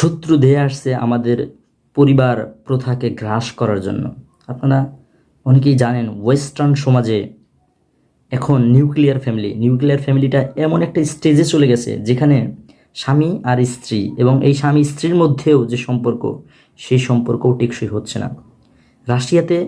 শত্রু ধেয়ে আসছে আমাদের পরিবার প্রথাকে গ্রাস করার জন্য। আপনারা অনেকেই জানেন ওয়েস্টার্ন সমাজে এখন নিউক্লিয়ার ফ্যামিলি, নিউক্লিয়ার ফ্যামিলিটা এমন একটা স্টেজে চলে গেছে যেখানে স্বামী আর স্ত্রী এবং এই স্বামী স্ত্রীর মধ্যেও যে সম্পর্ক, সেই সম্পর্কও টেকসই হচ্ছে না। রাশিয়াতে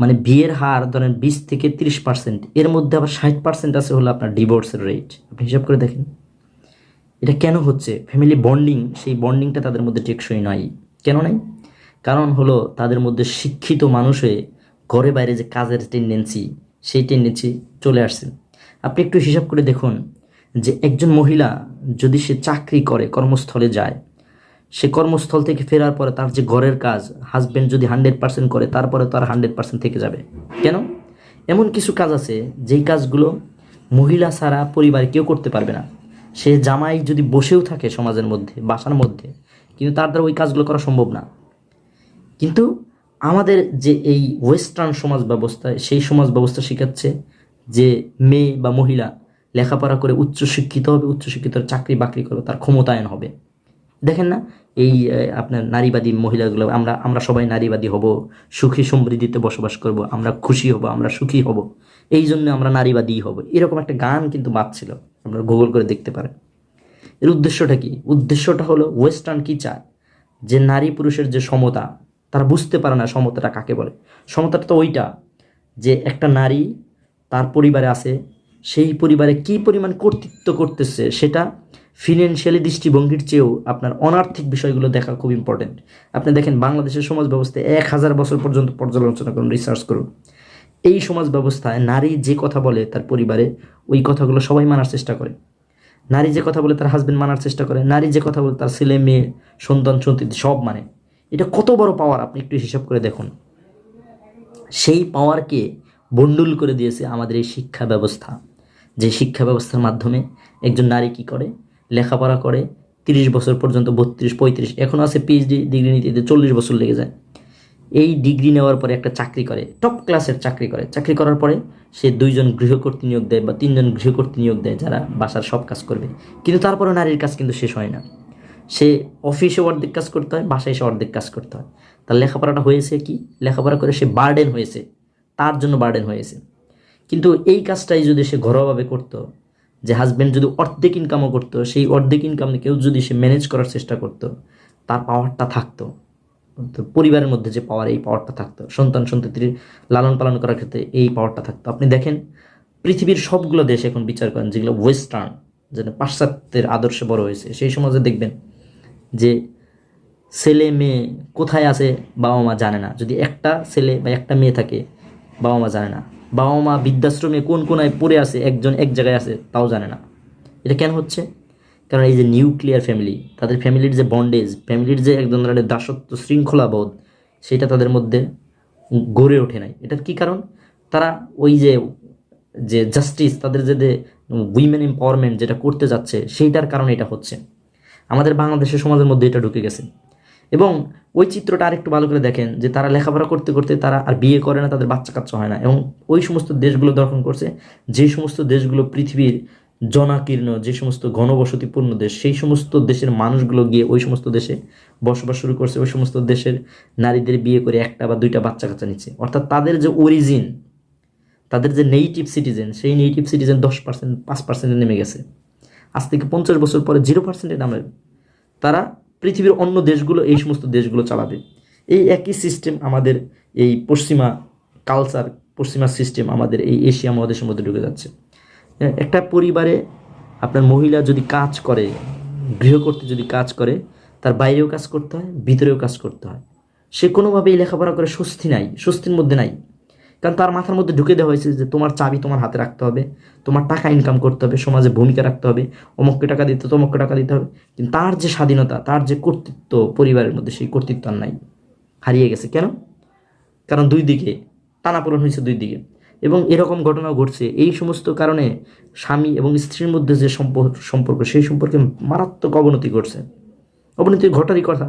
মানে বিয়ের হার ধরেন বিশ থেকে তিরিশ পার্সেন্ট এর মধ্যে আবার ষাট পার্সেন্ট আছে হলো আপনার ডিভোর্সের রেট আপনি হিসাব করে দেখেন। এটা কেন হচ্ছে? ফ্যামিলি বন্ডিং সেই বন্ডিংটা তাদের মধ্যে টেকসই নয় কেন নাই? কারণ হলো তাদের মধ্যে শিক্ষিত মানুষ হয়ে ঘরে বাইরে যে কাজের টেন্ডেন্সি সেই টেন্ডেন্সি চলে আসছে। আপনি একটু হিসাব করে দেখুন যে একজন মহিলা যদি সে চাকরি করে, কর্মস্থলে যায়, সে কর্মস্থল থেকে ফেরার পরে তার যে ঘরের কাজ হাজব্যান্ড যদি হান্ড্রেড পার্সেন্ট করে, তারপরে তার হান্ড্রেড পার্সেন্ট থেকে যাবে। কেন? এমন কিছু কাজ আছে যেই কাজগুলো মহিলা ছাড়া পরিবার কেউ করতে পারবে না। সে জামাই যদি বসেও থাকে সমাজের মধ্যে, বাসার মধ্যে, কিন্তু তার দ্বারা ওই কাজগুলো করা সম্ভব না। কিন্তু আমাদের যে এই ওয়েস্টার্ন সমাজ ব্যবস্থায় সেই সমাজ ব্যবস্থা শেখাচ্ছে যে মেয়ে বা মহিলা লেখাপড়া করে উচ্চশিক্ষিত হবে উচ্চশিক্ষিত চাকরি বাকরি করবে, তার ক্ষমতায়ন হবে। দেখেন না, এই আপনার নারীবাদী মহিলাগুলো, আমরা আমরা সবাই নারীবাদী হব, সুখী সমৃদ্ধিতে বসবাস করব, আমরা খুশি হব, আমরা সুখী হব, এই জন্য আমরা নারীবাদী হব। এরকম একটা গান কিন্তু বাজছিল। আপনারা গুগল করে দেখতে পারেন। এর উদ্দেশ্যটা কি? উদ্দেশ্যটা হলো ওয়েস্টার্ন কি চায়? যে নারী পুরুষের যে সমতা, তারা বুঝতে পারে না সমতাটা কাকে বলে। সমতাটা তো ওইটা, যে একটা নারী তার পরিবারে আছে, সেই পরিবারে কি পরিমাণ কর্তৃত্ব করতেছে, সেটা ফিনান্সিয়ালি দৃষ্টিভঙ্গির চেয়েও আপনার অনার্থিক বিষয়গুলো দেখা খুব ইম্পর্টেন্ট আপনি দেখেন বাংলাদেশের সমাজ ব্যবস্থায় এক হাজার বছর পর্যন্ত পর্যালোচনা করুন রিসার্চ করুন। এই সমাজ ব্যবস্থায় নারী যে কথা বলে তার পরিবারে, ওই কথাগুলো সবাই মানার চেষ্টা করে। নারী যে কথা বলে তার হাজব্যান্ড মানার চেষ্টা করে, নারী যে কথা বলে তার ছেলে, মেয়ে, সন্তান, সন্ততি সব মানে। এটা কত বড় পাওয়ার আপনি একটু হিসাব করে দেখুন। সেই পাওয়ারকে বন্ডুল করে দিয়েছে আমাদের এই শিক্ষা ব্যবস্থা। যে শিক্ষা ব্যবস্থার মাধ্যমে একজন নারী কি করে? লেখাপড়া করে, তিরিশ বছর পর্যন্ত বত্রিশ, পঁয়ত্রিশ, এখন আছে পিএইচডি ডিগ্রি নিতে চল্লিশ বছর লেগে যায়। এই ডিগ্রি নেওয়ার পরে একটা চাকরি করে টপ ক্লাসের চাকরি করে। চাকরি করার পরে সে দুইজন গৃহকর্তী নিয়োগ দেয় বা তিনজন গৃহকর্তী নিয়োগ দেয় যারা বাসার সব কাজ করবে। কিন্তু তারপরে নারীর কাজ কিন্তু শেষ হয় না। সে অফিসে অর্ধেক কাজ করতে হয়, বাসায় এসে অর্ধেক কাজ করতে হয়। তার লেখাপড়াটা হয়েছে কি? লেখাপড়া করে সে বার্ডেন হয়েছে। তার জন্য বার্ডেন হয়েছে। কিন্তু এই কাজটাই যদি সে ঘরোয়াভাবে করতো, যে হাজব্যান্ড যদি অর্ধেক ইনকামও করতো, সেই অর্ধেক ইনকাম কেউ যদি সে ম্যানেজ করার চেষ্টা করতো, তার পাওয়ারটা থাকতো। পরিবারের মধ্যে যে পাওয়ার এই পাওয়ারটা থাকতো। সন্তান সন্ততির লালন পালন করার ক্ষেত্রে এই পাওয়ারটা থাকতো। আপনি দেখেন, পৃথিবীর সবগুলো দেশ এখন বিচার করেন, যেগুলো ওয়েস্টার্ন যেন পাশ্চাত্যের আদর্শে বড় হয়েছে। সেই সমাজে দেখবেন যে ছেলে মেয়ে কোথায় আছে বাবা মা জানে না। যদি একটা ছেলে বা একটা মেয়ে থাকে, বাবা মা জানে না। বাবা মা বৃদ্ধাশ্রমে কোন কোনায় পড়ে আছে, একজন এক জায়গায় আছে, তাও জানে না। এটা কেন হচ্ছে? কারণ এই যে নিউক্লিয়ার ফ্যামিলি তাদের ফ্যামিলির যে বন্ডেজ ফ্যামিলির যে এক ধরনের দাসত্ব শৃঙ্খলাবোধ সেটা তাদের মধ্যে গড়ে ওঠে নাই। এটার কি কারণ? তারা ওই যে যে জাস্টিস তাদের যে উইমেন এম্পাওয়ারমেন্ট যেটা করতে যাচ্ছে, সেইটার কারণে এটা হচ্ছে। আমাদের বাংলাদেশের সমাজের মধ্যে এটা ঢুকে গেছে। এবং ওই চিত্রটা আরেকটু ভালো করে দেখেন, যে তারা লেখাপড়া করতে করতে তারা আর বিয়ে করে না, তাদের বাচ্চা কাচ্চা হয় না। এবং ওই সমস্ত দেশগুলো দর্শন করছে, যে সমস্ত দেশগুলো পৃথিবীর জনাকীর্ণ, যে সমস্ত ঘনবসতিপূর্ণ দেশ, সেই সমস্ত দেশের মানুষগুলো গিয়ে ওই সমস্ত দেশে বসবাস শুরু করছে, ওই সমস্ত দেশের নারীদের বিয়ে করে একটা বা দুইটা বাচ্চা কাচ্চা নিচ্ছে। অর্থাৎ তাদের যে অরিজিন তাদের যে নেইটিভ সিটিজেন সেই নেইটিভ সিটিজেন দশ পার্সেন্ট পাঁচ পার্সেন্টে নেমে গেছে। আজ থেকে পঞ্চাশ বছর পরে জিরো পার্সেন্টে নামবে তারা পৃথিবীর অন্য দেশগুলো, এই সমস্ত দেশগুলো চালাবে। এই একই সিস্টেম আমাদের এই পশ্চিমা কালচার পশ্চিমা সিস্টেম আমাদের এই এশিয়া মহাদেশের মধ্যে ঢুকে যাচ্ছে। একটা পরিবারে আপনার মহিলা যদি কাজ করে গৃহকর্তী যদি কাজ করে, তার বাইরেও কাজ করতে হয়, ভিতরেও কাজ করতে হয়। সে কোনোভাবেই লেখাপড়া করে স্বস্তি নাই, স্বস্তির মধ্যে নাই। কারণ তার মাথার মধ্যে ঢুকে দেওয়া হয়েছে যে তোমার চাবি তোমার হাতে রাখতে হবে, তোমার টাকা ইনকাম করতে হবে, সমাজে ভূমিকা রাখতে হবে, অমুককে টাকা দিতে, তমককে টাকা দিতে হবে। কিন্তু তার যে স্বাধীনতা, তার যে কর্তৃত্ব পরিবারের মধ্যে, সেই কর্তৃত্ব আর নাই। হারিয়ে গেছে। কেন? কারণ দুই দিকে, টানাপোড়ন হয়েছে দুই দিকে। এবং এরকম ঘটনাও ঘটছে। এই সমস্ত কারণে স্বামী এবং স্ত্রীর মধ্যে যে সম্পর্ক সম্পর্ক, সেই সম্পর্কে মারাত্মক অবনতি ঘটছে। অবনতি ঘটারই কথা,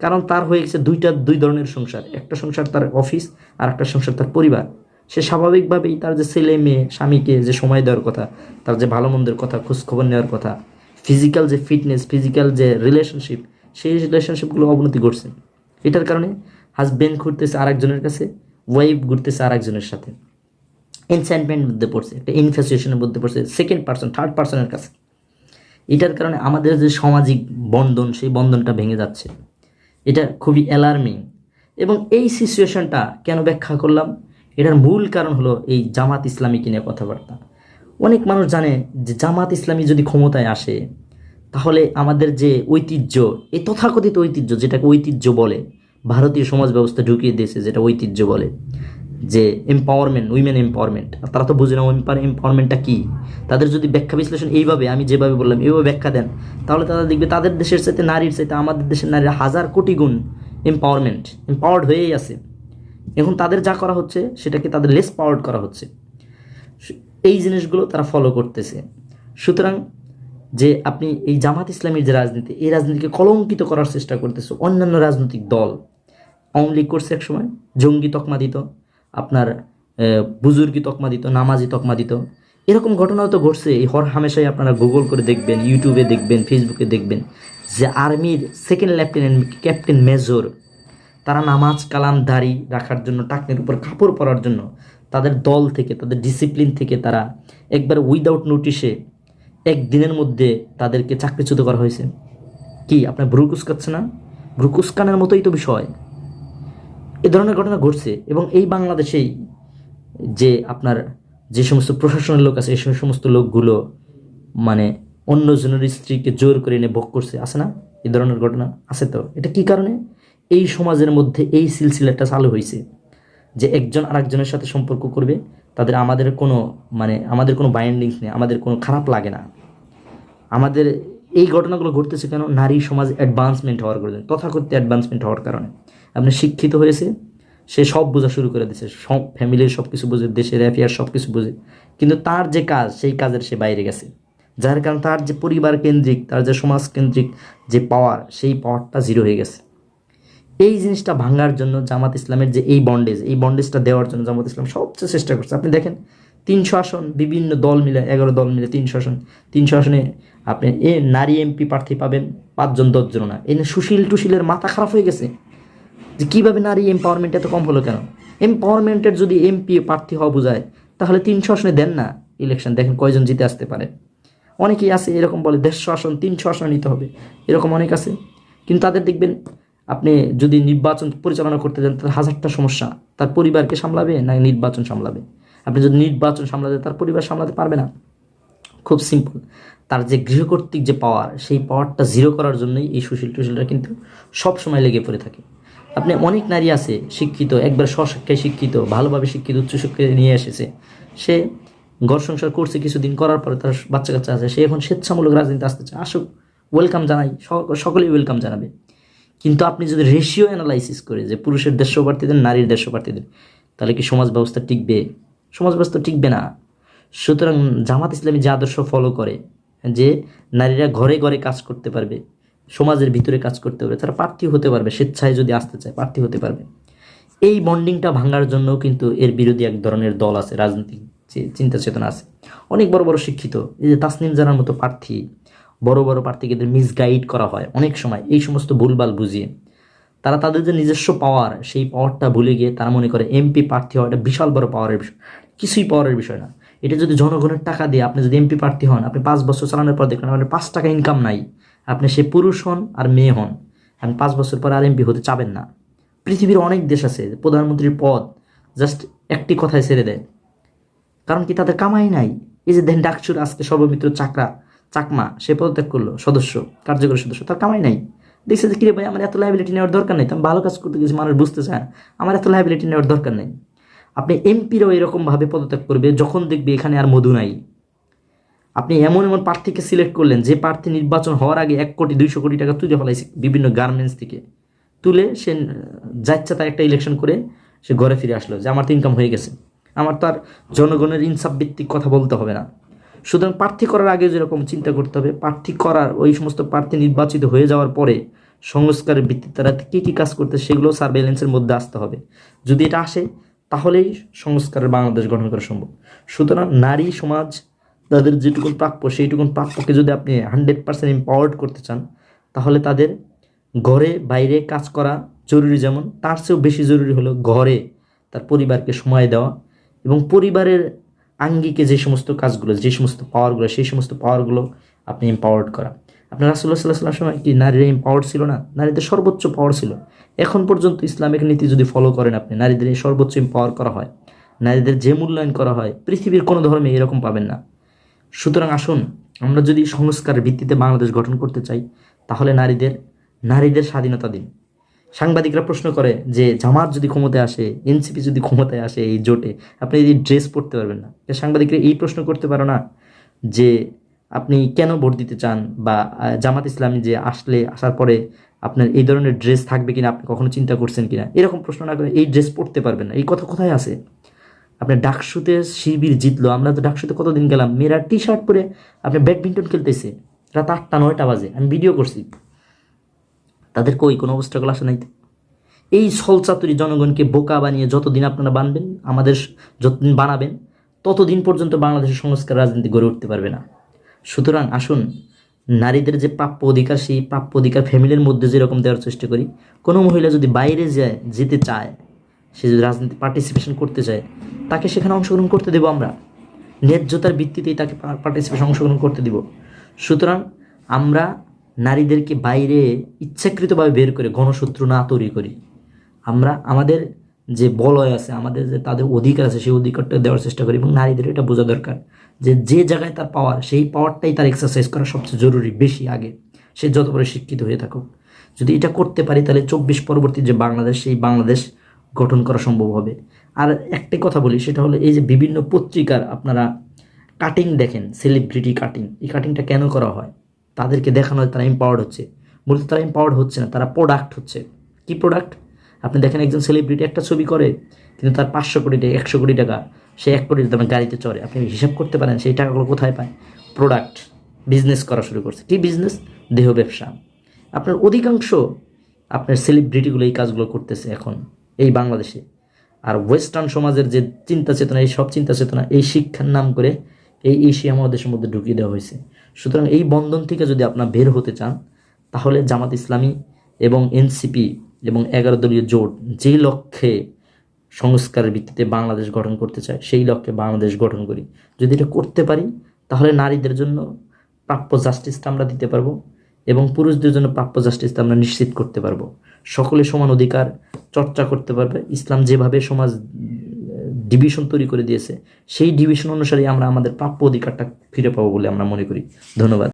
কারণ তার হয়ে গেছে দুইটা, দুই ধরনের সংসার। একটা সংসার তার অফিস, আর একটা সংসার তার পরিবার। সে স্বাভাবিকভাবেই তার যে ছেলে, মেয়ে, স্বামীকে যে সময় দেওয়ার কথা, তার যে ভালো মন্দের কথা, খোঁজখবর নেওয়ার কথা ফিজিক্যাল যে ফিটনেস ফিজিক্যাল যে রিলেশনশিপ সেই রিলেশনশিপগুলো অবনতি ঘটছে। এটার কারণে হাজব্যান্ড ঘুরতেছে আরেকজনের কাছে ওয়াইফ ঘুরতেছে আরেকজনের সাথে। এনসাইনমেন্ট মধ্যে পড়ছে, একটা ইনফেসিয়েশনের মধ্যে পড়ছে সেকেন্ড পার্সন থার্ড পার্সনের কাছে। এটার কারণে আমাদের যে সামাজিক বন্ধন, সেই বন্ধনটা ভেঙে যাচ্ছে। এটা খুবই অ্যালার্মিং এবং এই সিচুয়েশনটা কেন ব্যাখ্যা করলাম? এটার মূল কারণ হলো এই জামাত ইসলামী কিনে কথাবার্তা। অনেক মানুষ জানে যে জামাত ইসলামী যদি ক্ষমতায় আসে, তাহলে আমাদের যে ঐতিহ্য, এই তথাকথিত ঐতিহ্য, যেটাকে ঐতিহ্য বলে, ভারতীয় সমাজ ব্যবস্থা ঢুকিয়ে দিয়েছে, যেটা ঐতিহ্য বলে যে এম্পাওয়ারমেন্ট উইমেন এম্পাওয়ারমেন্ট তারা তো বুঝে না এম্পাওয়ারমেন্টটা কী? তাদের যদি ব্যাখ্যা বিশ্লেষণ এইভাবে, আমি যেভাবে বললাম, এইভাবে ব্যাখ্যা দেন, তাহলে তারা দেখবে তাদের দেশের সাথে নারীর সাথে আমাদের দেশের নারীর হাজার কোটি গুণ এম্পাওয়ারমেন্ট এম্পাওয়ার্ড হয়েই আছে। এখন তাদের যা করা হচ্ছে, সেটাকে তাদের লেস পাওয়ার্ড করা হচ্ছে। এই জিনিসগুলো তারা ফলো করতেছে। সুতরাং যে আপনি এই জামাত ইসলামীর যে রাজনীতি, এই রাজনীতিকে কলঙ্কিত করার চেষ্টা করতেছে অন্যান্য রাজনৈতিক দল। আওয়ামী লীগ করছে এক সময়, জঙ্গি তকমা দিত। আপনার বুজুর্গি তকমা দিত, নামাজি তকমা দিত। এরকম ঘটনাও তো ঘটছে। এই হর হামেশাই আপনারা গুগল করে দেখবেন ইউটিউবে দেখবেন ফেসবুকে দেখবেন যে আর্মির সেকেন্ড লেফটেন্যান্ট ক্যাপ্টেন মেজর তারা নামাজ কালাম দাড়ি রাখার জন্য, টাকনের উপর কাপড় পরার জন্য তাদের দল থেকে, তাদের ডিসিপ্লিন থেকে তারা একবার উইদাউট নোটিশে একদিনের মধ্যে তাদেরকে চাকরিচ্যুত করা হয়েছে। কি, আপনার ভ্রু কুসকাচ্ছে না? ভ্রু কুসকানের মতোই তো বিষয়। এ ধরনের ঘটনা ঘটছে এবং এই বাংলাদেশেই যে আপনার যে সমস্ত প্রশাসনের লোক আছে এই সমস্ত লোকগুলো মানে অন্যজনের স্ত্রীকে জোর করে এনে ভোগ করছে, আছে না? এ ধরনের ঘটনা আছে তো? এটা কি কারণে? এই সমাজের মধ্যে এই সিলসিলাটা চালু হয়েছে যে একজন আরেকজনের সাথে সম্পর্ক করবে, তাদের আমাদের কোনো মানে আমাদের কোনো বাইন্ডিংস নেই, আমাদের কোনো খারাপ লাগে না। আমাদের এই ঘটনাগুলো ঘটতেছে কেন? নারী সমাজ অ্যাডভান্সমেন্ট হওয়ার কারণে, তথাকথিত অ্যাডভান্সমেন্ট হওয়ার কারণে। আপনি শিক্ষিত হয়েছে, সে সব বোঝা শুরু করে দিয়েছে। সব ফ্যামিলির সব কিছু বোঝে, দেশের অ্যাফেয়ার সব কিছু বোঝে। কিন্তু তার যে কাজ, সেই কাজের সে বাইরে গেছে। যার কারণে তার যে পরিবার কেন্দ্রিক, তার যে সমাজ কেন্দ্রিক যে পাওয়ার সেই পাওয়ারটা জিরো হয়ে গেছে। এই জিনিসটা ভাঙার জন্য জামাত ইসলামের যে এই বন্ডেজ এই বন্ডেজটা দেওয়ার জন্য জামাত ইসলাম সবচেয়ে চেষ্টা করছে। আপনি দেখেন, তিনশো আসন, বিভিন্ন দল মিলে, এগারো দল মিলে তিনশো আসন, তিনশো আসনে আপনি এ নারী এমপি প্রার্থী পাবেন, পাঁচজন, দশজন না। এনে সুশীল টুশীলের মাথা খারাপ হয়ে গেছে। যে কীভাবে নারী এম্পাওয়ারমেন্ট এত কম হলো কেন? এম্পাওয়ারমেন্টের যদি এমপি প্রার্থী হওয়া বোঝায়, তাহলে তিনশো আসনে দেন না ইলেকশন দেখেন কয়জন জিতে আসতে পারে। অনেকেই আছে এরকম বলে, দেড়শো আসন তিনশো আসন নিতে হবে। এরকম অনেক আছে। কিন্তু তাদের দেখবেন, আপনি যদি নির্বাচন পরিচালনা করতে যান তার হাজারটা সমস্যা। তার পরিবারকে সামলাবে না নির্বাচন সামলাবে? আপনি যদি নির্বাচন সামলাতে তার পরিবার সামলাতে পারবে না? খুব সিম্পল তার যে গৃহকর্তৃক যে পাওয়ার সেই পাওয়ারটা জিরো করার জন্যই এই সুশীল টুশীলরা কিন্তু সবসময় লেগে পড়ে থাকে। আপনি অনেক নারী আছে শিক্ষিত, একবার স্বশিক্ষায় শিক্ষিত, ভালোভাবে শিক্ষিত উচ্চশিক্ষায় নিয়ে এসেছে। সে ঘর সংসার করছে, কিছুদিন করার পরে তার বাচ্চা কাচ্চা আছে। সে এখন স্বেচ্ছামূলক রাজনীতি আসতে চায়। আসুক ওয়েলকাম জানাই সক- সকলেই ওয়েলকাম জানাবে। কিন্তু আপনি যদি রেশিও অ্যানালাইসিস করে যে পুরুষের দেড়শো প্রার্থীদের নারীর দেড়শো প্রার্থীদের তাহলে কি সমাজ ব্যবস্থা টিকবে? সমাজ ব্যবস্থা টিকবে না। সুতরাং জামাত ইসলামী যে আদর্শ ফলো করে, যে নারীরা ঘরে ঘরে কাজ করতে পারবে সমাজের ভিতরে কাজ করতে পারবে তারা প্রার্থী হতে পারবে, স্বেচ্ছায় যদি আসতে চায়, প্রার্থী হতে পারবে। এই বন্ডিংটা ভাঙার জন্য কিন্তু এর বিরোধী এক ধরনের দল আছে, রাজনৈতিক যে চিন্তা চেতনা আছে। অনেক বড় বড় শিক্ষিত, এই যে তাসনিম জানার মতো প্রার্থী, বড় বড় প্রার্থীকে মিসগাইড করা হয় অনেক সময়, এই সমস্ত ভুলভাল বুঝিয়ে। তারা তাদের যে নিজস্ব পাওয়ার সেই পাওয়ারটা ভুলে গিয়ে তারা মনে করে এমপি প্রার্থী হওয়া এটা বিশাল বড় পাওয়ারের বিষয়। কিছুই পাওয়ারের বিষয় না। এটা যদি জনগণের টাকা দিয়ে আপনি যদি এমপি প্রার্থী হন, আপনি পাঁচ বছর চালানোর পর দেখবেন আপনার পাঁচ টাকা ইনকাম নাই। আপনি সে পুরুষ হন আর মেয়ে হন। আপনি পাঁচ বছর পর আর এমপি হতে চাবেন না। পৃথিবীর অনেক দেশ আছে, প্রধানমন্ত্রীর পদ জাস্ট একটি কথায় ছেড়ে দেয়। কারণ কি তাদের কামাই নাই? এই যে দেন ডাকচুর আজকে সর্বমিত্র চাকরা, চাকমা, সে পদত্যাগ করল, সদস্য, কার্যকরী সদস্য, তার কামাই নাই। দেখছে যে, কিরে ভাই, আমার এত লাইবিলিটি নেওয়ার দরকার নেই, তো আমি ভালো কাজ করতে গেছি, মানুষ বুঝতে চায় আমার এত লাইবিলিটি নেওয়ার দরকার নেই। আপনি এমপিরও এরকমভাবে পদত্যাগ করবে, যখন দেখবে এখানে আর মধু নাই। আপনি এমন এমন প্রার্থীকে সিলেক্ট করলেন, যে প্রার্থী নির্বাচন হওয়ার আগে এক কোটি দুইশো কোটি টাকা তুলে ফেলাইছে বিভিন্ন গার্মেন্টস থেকে তুলে সে যাচ্ছে তার একটা ইলেকশন করে সে ঘরে ফিরে আসলো যে আমার তো ইনকাম হয়ে গেছে। আমার তো আর জনগণের ইনসাফ ভিত্তিক কথা বলতে হবে না। সুতরাং প্রার্থী করার আগে যেরকম চিন্তা করতে হবে, প্রার্থী করার ওই সমস্ত প্রার্থী নির্বাচিত হয়ে যাওয়ার পরে সংস্কারের ভিত্তিতে তারা কী কী কাজ করতে, সেগুলো সার্ভেলেন্সের মধ্যে আসতে হবে। যদি এটা আসে, তাহলেই সংস্কারের বাংলাদেশ গঠন করা সম্ভব। সুতরাং নারী, সমাজ তাদের যেটুকুন প্রাপ্য, সেইটুকুন প্রাপ্যকে যদি আপনি হান্ড্রেড পার্সেন্ট এম্পাওয়ার্ড করতে চান, তাহলে তাদের ঘরে বাইরে কাজ করা জরুরি যেমন, তার চেয়েও বেশি জরুরি হলো ঘরে তার পরিবারকে সময় দেওয়া এবং পরিবারের আঙ্গিকে যে সমস্ত কাজগুলো, যে সমস্ত পাওয়ারগুলো সেই সমস্ত পাওয়ারগুলো আপনি এম্পাওয়ার্ড করা। আপনার রাসুল্লাহ সাল্লাহ সময় কি নারীরা এম্পাওয়ার্ড ছিল না? নারীদের সর্বোচ্চ পাওয়ার ছিল। এখন পর্যন্ত ইসলামিক নীতি যদি ফলো করেন আপনি, নারীদের সর্বোচ্চ এম্পাওয়ার করা হয়। নারীদের যে মূল্যায়ন করা হয়, পৃথিবীর কোনো ধর্মে এরকম পাবেন না। সুতরাং আসুন, আমরা যদি সংস্কারের ভিত্তিতে বাংলাদেশ গঠন করতে চাই, তাহলে নারীদের নারীদের স্বাধীনতা দিন। সাংবাদিকরা প্রশ্ন করে যে, জামাত যদি ক্ষমতায় আসে, এনসিপি যদি ক্ষমতায় আসে এই জোটে, আপনি এই ড্রেস পরতে পারবেন না। সাংবাদিকরা এই প্রশ্ন করতে পারো না যে, আপনি কেন ভোট দিতে চান বা জামাত ইসলামী যে আসলে আসার পরে আপনার এই ধরনের ড্রেস থাকবে কিনা আপনি কখনো চিন্তা করছেন কিনা? এরকম প্রশ্ন না করে এই ড্রেস পরতে পারবেন না। এই কথা কোথায় আছে? আপনার ডাকসুতে শিবির জিতলো, আমরা তো ডাকসুতে কতদিন গেলাম? মেয়েরা টি শার্ট পরে আপনি ব্যাডমিন্টন খেলতেছে। রাত আটটা, নয়টা বাজে, আমি ভিডিও করছি। তাদের কই, কোনো অবস্ট্রাগল আসে নাই। এই সলচাতুরি জনগণকে বোকা বানিয়ে যতদিন আপনারা বানবেন, আমাদের যতদিন বানাবেন, ততদিন পর্যন্ত বাংলাদেশের সংস্কার রাজনীতি গড়ে উঠতে পারবে না। সুতরাং আসুন, নারীদের যে প্রাপ্য অধিকার, সেই প্রাপ্য অধিকার ফ্যামিলির মধ্যে যেরকম দেওয়ার চেষ্টা করি, কোনো মহিলা যদি বাইরে যায়, যেতে চায় সে যদি রাজনীতি পার্টিসিপেশন করতে চায়, তাকে সেখানে অংশগ্রহণ করতে দেবো আমরা। ন্যায্যতার ভিত্তিতেই তাকে পার্টিসিপেশন অংশগ্রহণ করতে দিব। সুতরাং আমরা নারীদেরকে বাইরে ইচ্ছাকৃতভাবে বের করে, গণশত্রু না তৈরি করি। আমরা আমাদের যে বলয় আছে, আমাদের যে তাদের অধিকার আছে, সেই অধিকারটা দেওয়ার চেষ্টা করি এবং নারীদের এটা বোঝা দরকার যে যে জায়গায় তার পাওয়ার সেই পাওয়ারটাই তার এক্সারসাইজ করা সবচেয়ে জরুরি বেশি আগে। সে যত বড় শিক্ষিত হয়ে থাকুক। যদি এটা করতে পারি, তাহলে চব্বিশ পরবর্তী যে বাংলাদেশ, সেই বাংলাদেশ গঠন করা সম্ভব হবে। আর একটাই কথা বলি, সেটা হলো এই যে বিভিন্ন পত্রিকার আপনারা কাটিং দেখেন সেলিব্রিটি কাটিং এই কাটিংটা কেন করা হয়? তাদেরকে দেখানো হয়, তারা এম্পাওয়ার্ড হচ্ছে। মূলত তারা এম্পাওয়ার্ড হচ্ছে না, তারা প্রোডাক্ট হচ্ছে। কি প্রোডাক্ট আপনি দেখেন একজন সেলিব্রিটি একটা ছবি করে, কিন্তু তার পাঁচশো কোটি টাকা, একশো কোটি টাকা সে এক কোটি দামে গাড়িতে চড়ে। আপনি হিসাব করতে পারেন, সেই টাকাগুলো কোথায় পায়? প্রোডাক্ট বিজনেস করা শুরু করছে। কি বিজনেস দেহ ব্যবসা। আপনার অধিকাংশ আপনার সেলিব্রিটিগুলো এই কাজগুলো করতেছে এখন। এই বাংলাদেশে। আর ওয়েস্টার্ন সমাজের যে চিন্তা চেতনা, এই সব চিন্তা চেতনা, এই শিক্ষার নাম করে এই এশিয়া মহাদেশের মধ্যে ঢুকিয়ে দেওয়া হয়েছে। সুতরাং এই বন্ধন থেকে যদি আপনার বের হতে চান, তাহলে জামাত ইসলামী এবং এনসিপি এবং এগারো দলীয় জোট যেই লক্ষ্যে সংস্কারের ভিত্তিতে বাংলাদেশ গঠন করতে চায়, সেই লক্ষ্যে বাংলাদেশ গঠন করি। যদি এটা করতে পারি, তাহলে নারীদের জন্য প্রাপ্য জাস্টিসটা আমরা দিতে পারব এবং পুরুষদের জন্য প্রাপ্য জাস্টিসটা আমরা নিশ্চিত করতে পারব। সকলে সমান অধিকার চর্চা করতে পারবে। ইসলাম যেভাবে সমাজ ডিভিশন তৈরি করে দিয়েছে, সেই ডিভিশন অনুসারে আমরা আমাদের প্রাপ্য অধিকারটা ফিরে পাবো বলে আমরা মনে করি। ধন্যবাদ।